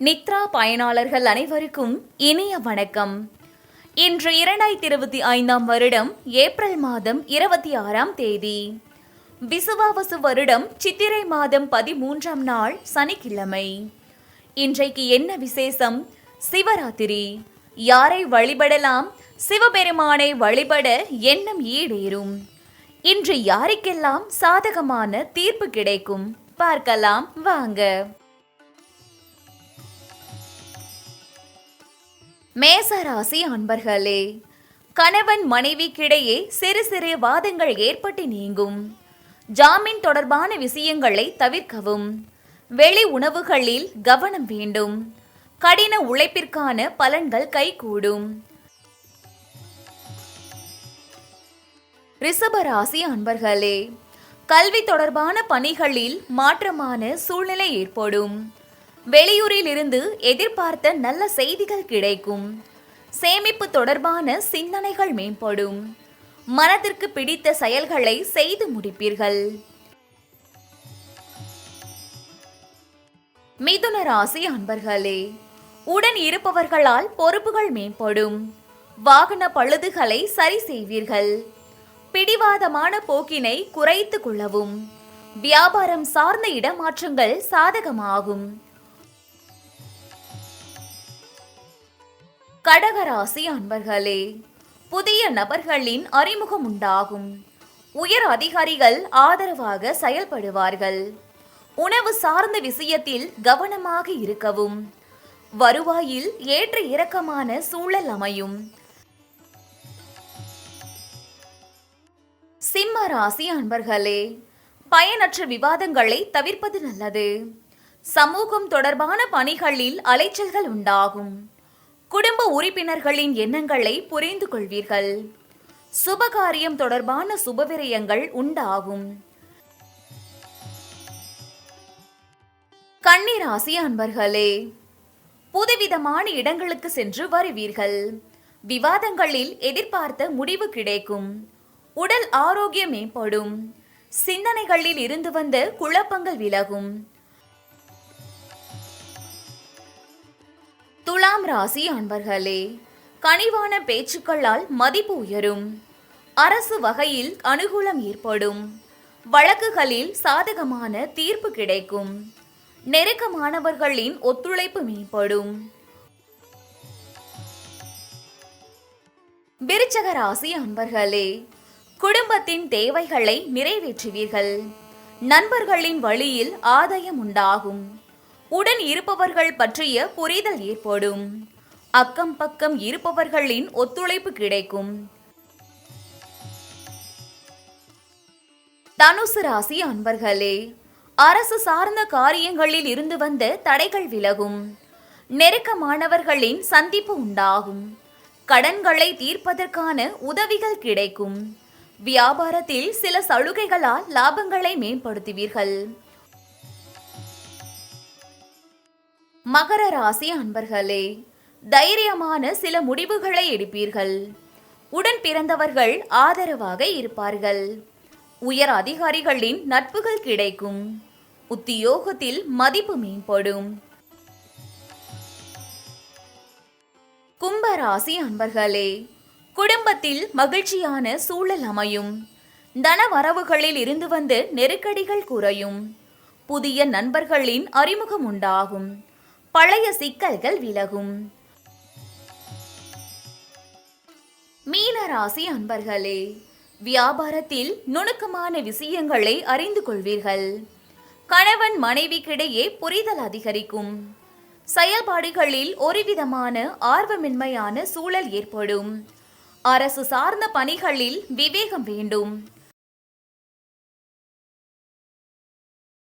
நித்ரா பயனாளர்கள் அனைவருக்கும் இனிய வணக்கம். இன்று இரண்டாயிரத்தி இருபத்தி ஐந்தாம் வருடம் ஏப்ரல் மாதம் இருபத்தி ஆறாம் தேதி. விசுவாவசு வருடம் சித்திரை மாதம் பதிமூன்றாம் நாள் சனிக்கிழமை. இன்றைக்கு என்ன விசேஷம்? சிவராத்திரி. யாரை வழிபடலாம்? சிவபெருமானை வழிபட எண்ணம் ஈடேறும். இன்று யாருக்கெல்லாம் சாதகமான தீர்ப்பு கிடைக்கும்? பார்க்கலாம் வாங்க. மேசராசி அன்பர்களே கணவன் மனைவிக்கிடையே சிறு சிறு வாதங்கள் ஏற்பட்டு நீங்கும். ஜாமீன் தொடர்பான விஷயங்களை தவிர்க்கவும். வெளி உணவுகளில் கவனம் வேண்டும். கடின உழைப்பிற்கான பலன்கள் கைகூடும். ரிஷபராசி அன்பர்களே கல்வி தொடர்பான பணிகளில் மாற்றமான சூழ்நிலை ஏற்படும். வெளியூரில் இருந்து எதிர்பார்த்த நல்ல செய்திகள் கிடைக்கும். சேமிப்பு தொடர்பான சிந்தனைகள் மேம்படும். மனதிற்கு பிடித்த செயல்களை செய்து முடிப்பீர்கள். மிதுன ராசி அன்பர்களே உடன் இருப்பவர்களால் பொறுப்புகள் மேம்படும். வாகன பழுதுகளை சரி செய்வீர்கள். பிடிவாதமான போக்கினை குறைத்து கொள்ளவும். வியாபாரம் சார்ந்த இடமாற்றங்கள் சாதகமாகும். கடகராசி அன்பர்களே புதிய நபர்களின் அறிமுகம் உண்டாகும் உயர் அதிகாரிகள் ஆதரவாக செயல்படுவார்கள். உணவு சார்ந்த விஷயத்தில் கவனமாக இருக்கவும். வருவாயில் ஏற்ற இறக்கமான சூழல் அமையும். சிம்ம ராசி அன்பர்களே பயனற்ற விவாதங்களை தவிர்ப்பது நல்லது. சமூகம் தொடர்பான பணிகளில் அலைச்சல்கள் உண்டாகும். குடும்ப உறுப்பினர்களின் எண்ணங்களை புரிந்து கொள்வீர்கள். சுபகாரியம் தொடர்பான சுபவிரயங்கள் உண்டாகும். கன்னிராசி அன்பர்களே புதுவிதமான இடங்களுக்கு சென்று வருவீர்கள். விவாதங்களில் எதிர்பார்த்த முடிவு கிடைக்கும். உடல் ஆரோக்கியம் மேம்படும். சிந்தனைகளில் இருந்து வந்த குழப்பங்கள் விலகும். துலாம் ராசி அன்பர்களே கனிவான பேச்சுக்களால் மதிப்பு உயரும். அரசு வகையில் அனுகூலம் ஏற்படும். வழக்குகளில் சாதகமான தீர்ப்பு கிடைக்கும். நெருக்கமானவர்களின் ஒத்துழைப்பு மேம்படும். விருச்சக ராசி அன்பர்களே குடும்பத்தின் தேவைகளை நிறைவேற்றுவீர்கள். நண்பர்களின் வழியில் ஆதாயம் உண்டாகும். உடன் இருப்பவர்கள் பற்றிய புரிதல் ஏற்படும். அக்கம் பக்கம் இருப்பவர்களின் ஒத்துழைப்பு கிடைக்கும். தனுசு ராசி அன்பர்களே அரசு சார்ந்த காரியங்களில் இருந்து வந்த தடைகள் விலகும். நெருக்கமானவர்களின் சந்திப்பு உண்டாகும். கடன்களை தீர்ப்பதற்கான உதவிகள் கிடைக்கும். வியாபாரத்தில் சில சலுகைகளால் லாபங்களை மேம்படுத்துவீர்கள். மகர ராசி அன்பர்களே தைரியமான சில முடிவுகளை எடுப்பீர்கள். உடன் பிறந்தவர்கள் ஆதரவாக இருப்பார்கள். உயர் அதிகாரிகளின் நட்புகள் கிடைக்கும். உத்தியோகத்தில் மதிப்பு மேம்படும். கும்பராசி அன்பர்களே குடும்பத்தில் மகிழ்ச்சியான சூழல் அமையும். தன வரவுகளில் இருந்து வந்து நெருக்கடிகள் குறையும். புதிய நண்பர்களின் அறிமுகம் உண்டாகும். பழைய சிக்கல்கள் விலகும். மீனராசி அன்பர்களே வியாபாரத்தில் நுணுக்கமான விஷயங்களை அறிந்து கொள்வீர்கள். கணவன் மனைவிக்கிடையே புரிதல் அதிகரிக்கும். செயல்பாடுகளில் ஒருவிதமான ஆர்வமின்மையான சூழல் ஏற்படும். அரசு சார்ந்த பணிகளில் விவேகம் வேண்டும்.